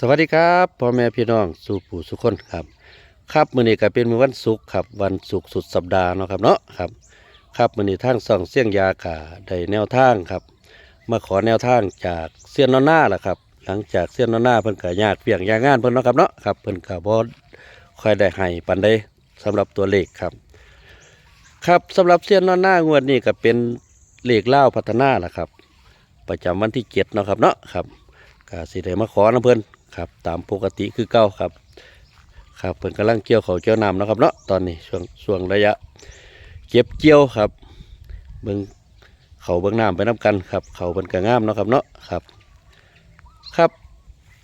สวัสดีครับพ่อแม่พี่น้องสู่ผู้สุขคนครับ ครับมื้อนี้ก็เป็นมื้อวันศุกร์ครับวันศุกร์สุดสัปดาห์เนาะครับเนาะครับครับมื้อนี้ทางส่องเสียงยากาได้แนวทางครับ มาขอแนวทางจากเซียนนอนหน้าล่ะครับ หลังจากเซียนนอนหน้าเพิ่นก็ยากเปียกยากงานเพิ่นเนาะครับเนาะครับเพิ่นก็บ่ค่อยได้ให้ปานใดสำหรับตัวเลขครับ ครับสำหรับเซียนนอนหน้างวดนี้ก็เป็นเลขเล่าพัฒนาล่ะครับ ประจำวันที่เจ็ดเนาะครับเนาะครับก็สิได้มาขอน้ำเพิ่น ครับตามปกติคือเก้าครับ ครับเพิ่นกำลังเกี่ยวเขาเกี่ยวน้ำนะครับเนาะตอนนี้ช่วงช่วงระยะ เก็บเกี่ยวครับ เบิ่งเขาเบิ่งน้ำไปน้ำกันครับ เขาเพิ่นก็งามนะครับเนาะครับ ครับ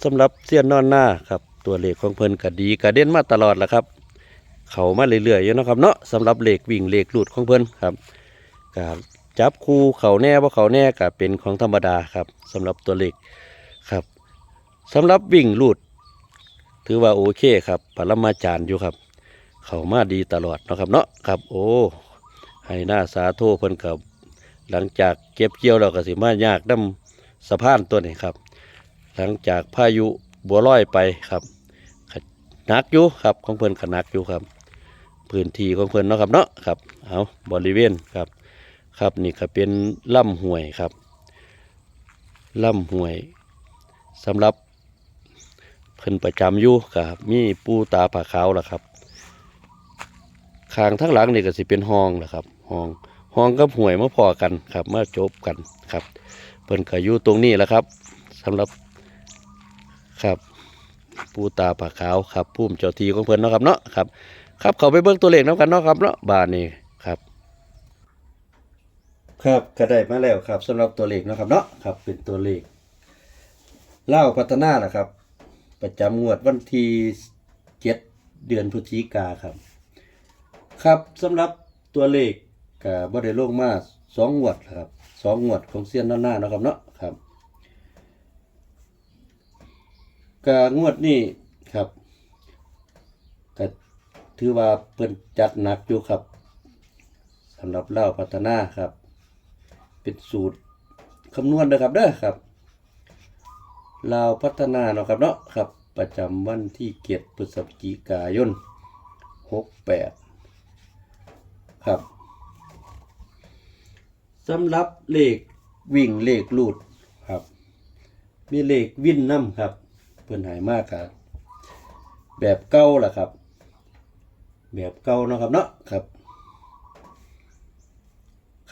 สำหรับเสี้ยนนอนหน้าครับตัวเลขของเพิ่นก็ดีก็เด่นมาตลอดและครับเขามาเรื่อยๆอยู่นะครับเนาะสำหรับเลขวิ่งเลขหลุดของเพิ่นครับก็จับคู่เขาแน่ว่าเขาแน่ก็เป็นของธรรมดาครับสำหรับตัวเลขครับ สำหรับวิ่งลุดถือว่าโอเคครับปรมาจารย์อยู่ครับ เขามาดีตลอดนะครับเนาะครับ โอ้ให้หน้าสาธุเพิ่นกับหลังจากเก็บเกี่ยวแล้วก็สิมายากน้ำสะพานตัวนี้ครับ หลังจากพายุบัวลอยไปครับนักอยู่ครับของเพิ่นก็หนักอยู่ครับ พื้นที่ของเพิ่นเนาะครับเนาะครับเอาบริเวณครับ ครับนี่ก็เป็นล่ำห้วยครับล่ำห้วยสำหรับ พิ่นประจำอยู่ครับมีปูตาผาขาวล่ะครับข้างทั้งหลังนี่ก็สิเป็นห้องล่ะครับห้องห้องกับห้วยมาพอกันครับมาจบกันครับ เพิ่นก็อยู่ตรงนี้แหละครับสำหรับครับปูตาผาขาวครับพุ่มเจ้าทีของเพิ่นเนาะครับเนาะครับ ครับเขาไปเบิ่งตัวเลขน้ำกันเนาะครับเนาะบาทนี้ครับ ครับก็ได้มาแล้วครับสำหรับตัวเลขเนาะครับเนาะครับ เป็นตัวเลขเล่าพัฒนาแหละครับ ประจำงวดวันที่เจ็ดเดือนพฤศจิกาครับ ครับสำหรับตัวเลขก็บ่ได้ลงมาสองงวดครับสองงวดของเซียนด้านหน้าเนะครับเนาะครับก็งวดนี้ครับก็ถือว่าเพิ่นจัดหนักอยู่ครับสำหรับเล่าพัฒนาครับ เป็นสูตรคำนวณนะครับเด้อครับ ลาวพัฒนาเนาะครับเนาะครับ ประจำวันที่เกียรพฤศจิกายนหกแปดครับสำหรับเลขวิ่งเลขลูดครับ มีเลขวิ่นน้ำครับ เพิ่นหายมากครับ แบบเก้าล่ะครับ แบบเก้าเนาะครับเนาะครับ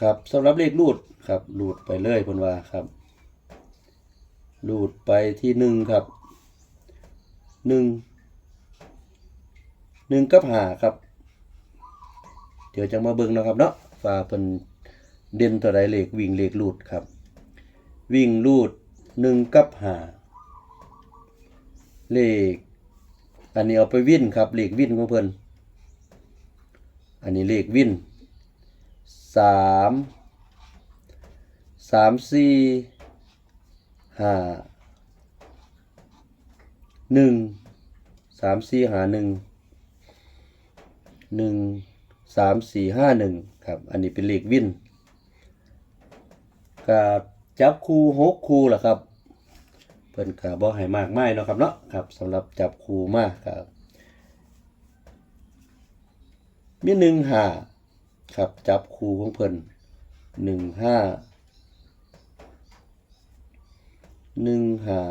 ครับสำหรับเลขรูดครับรูดไปเลยเพิ่นว่าครับ รูดไปที่หนึ่งครับหนึ่งหนึ่งกับหาครับ เดี๋ยวจะมาเบิ่งนะครับเนาะว่าเพิ่นเด่นตัวใดเลขวิ่งเลขรูดครับ วิ่งรูดหนึ่งกับหาเลข อันนี้เอาไปวิ่นครับเลขวิ่นของเพิ่นอันนี้เลขวิ่นสามสามสี่ ห้าหนึ่งสามสี่หาหนึ่งหนึ่งสามสี่ห้าหนึ่งครับ อันนี้เป็นเลขวินกับจับคู่หกคู่ล่ะครับ เพิ่นกับ่ให้มากไม่เนาะครับเนาะครับสำหรับจับคู่มากครับมีหนึ่งหาครับจับคู่ของเพิ่นหนึ่งห้า หนึ่งห้า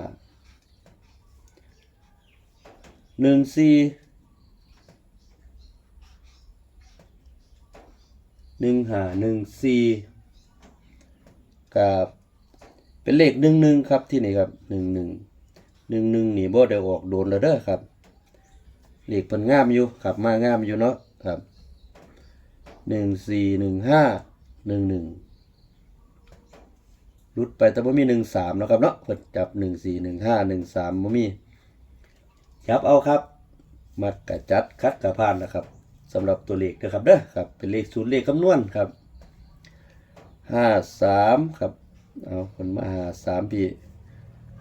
หนึ่งสี่หนึ่งห้าหนึ่งสี่กับเป็นเลขหนึ่งหนึ่งครับที่นี่ครับหนึ่งหนึ่งหนึ่งหนึ่งนี่บ่ได้ออกโดนแล้วเด้อครับเลขเพิ่นงามอยู่ครับมางามอยู่เนาะครับหนึ่งสี่หนึ่งห้าหนึ่งหนึ่ง รุดไปแต่บ่มีหนึ่งสามนะครับเนาะเพิ่นจับหนึ่งสี่หนึ่งห้าหนึ่งสามบ่มีจับเอาครับ มัดกะจัดคัดกะพานนะครับสำหรับตัวเลขนะครับเด้อครับเป็นเลขสูตรเลขคำนวณครับห้าสามครับเอาคนมาหาสามพี่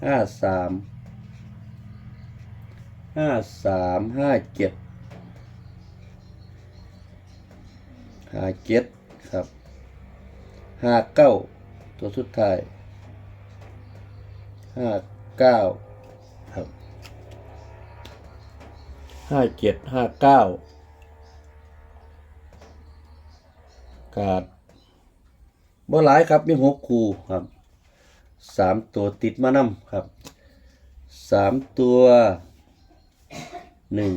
ห้าสามห้าสามห้าเจ็ดห้าเจ็ดครับห้าเก้า ตัวสุดท้ายห้าเก้าครับห้าเจ็ดห้าเก้ากาดบ่หลายครับมีหกคู่ครับสามตัวติดมานำครับสามตัวหนึ่ง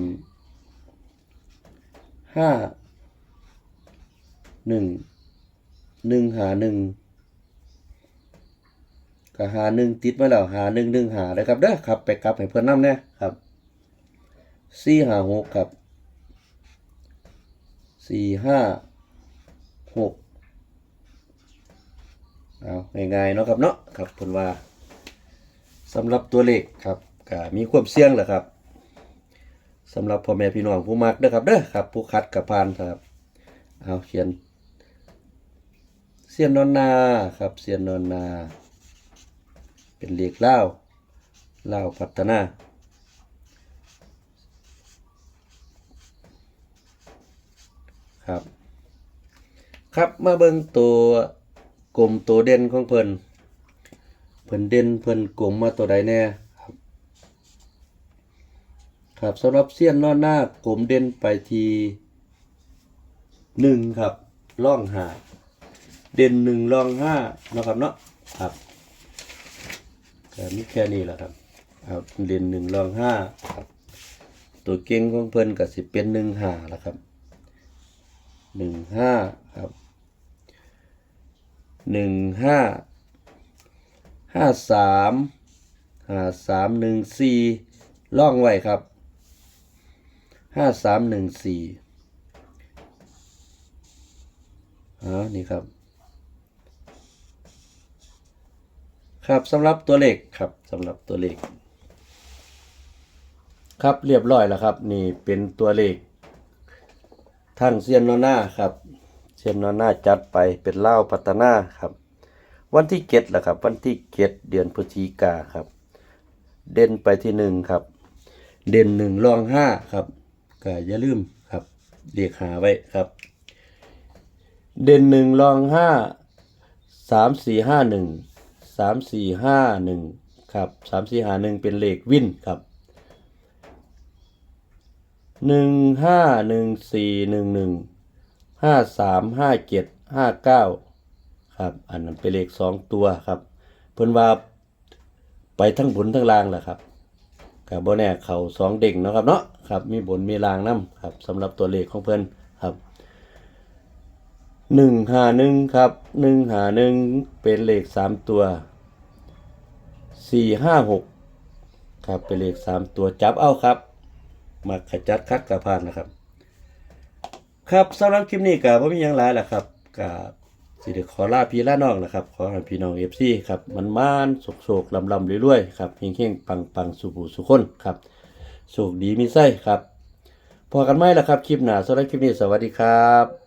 ห้าหนึ่งหนึ่งหาหนึ่ง ก็หาหนึ่งติดมาแล้วหาหนึ่งหนึ่งหาเลยครับเด้อครับ ไปกลับให้เพื่อนน้ำเนี่ยครับสี่หาหกครับสี่ห้าหกเอาง่ายๆเนาะครับเนาะครับเพิ่นว่าสำหรับตัวเลขครับก็มีความเสี่ยงแหละครับสำหรับพ่อแม่พี่น้องผู้มักเด้อครับเด้อครับผู้คัดกับพานครับเอาเขียนเสียนนอนนาครับเสียนนอนนา เป็นเลขเล่าวเล่าวพัฒนาครับ ครับมาเบิ่งตัวกลมตัวเด่นของเพิ่นเพิ่นเด่นเพิ่นกลมมาตัวใดแน่ครับ ครับสำหรับเสี้ยนนอนหน้ากลมเด่นไปทีหนึ่งครับล่องหาเด่นหนึ่งรองห้านะครับเนาะครับ มีแค่นี้แหละครับเอาเด่นหนึ่งรองห้าครับตัวเก่งของเพิ่นก็สิเป็นหนึ่งห้าละครับหนึ่งห้าครับหนึ่งห้าห้าสามห้าสามหนึ่งสี่ล่องไว้ครับห้าสามหนึ่งสี่อ๋อนี่ครับ ครับสำหรับตัวเลขครับสำหรับตัวเลข ครับเรียบร้อยแล้วครับ นี่เป็นตัวเลขทั้งเซียนนอหน้าครับเซียนนอหน้าจัดไปเป็นเล่าพัฒนาครับ วันที่เจ็ดแหละครับ วันที่เจ็ดเดือนพฤศจิกาครับ เด่นไปที่หนึ่งครับ เด่นหนึ่งรองห้าครับก็อย่าลืมครับเรียกหาไว้ครับ เด่นหนึ่งรองห้าสามสี่ห้าหนึ่ง สามสี่ห้าหนึ่งครับสามสี่ห้าหนึ่งเป็นเลขวินครับหนึ่งห้าหนึ่งสี่หนึ่งหนึ่งห้าสามห้าเจ็ดห้าเก้าครับ อันนั้นเป็นเลขสองตัวครับ เพิ่นว่าไปทั้งบนทั้งล่างแหละครับกับโบแน่เขาสองเด้งเนาะครับเนาะครับ มีบนมีล่างน้ำครับสำหรับตัวเลขของเพิ่น หนึ่งหาหนึ่งครับหนึ่งหาหนึ่งเป็นเลขสามตัวสี่ห้าหกครับเป็นเลขสามตัวจับเอาครับ มาขจัดคัดกระพานนะครับ ครับสำหรับคลิปนี้กับผมมีหยังหลายแหละครับกับสิเดขอลาพี่ลาน้องนะครับ ขอให้พี่น้องเอฟซีครับมันมานๆโศกลำลำๆรวยๆครับเฮงๆปังๆสุบูสุคนครับโชคดีมีไส้ครับพอกันไหมล่ะครับ คลิปหน้าสำหรับคลิปนี้สวัสดีครับ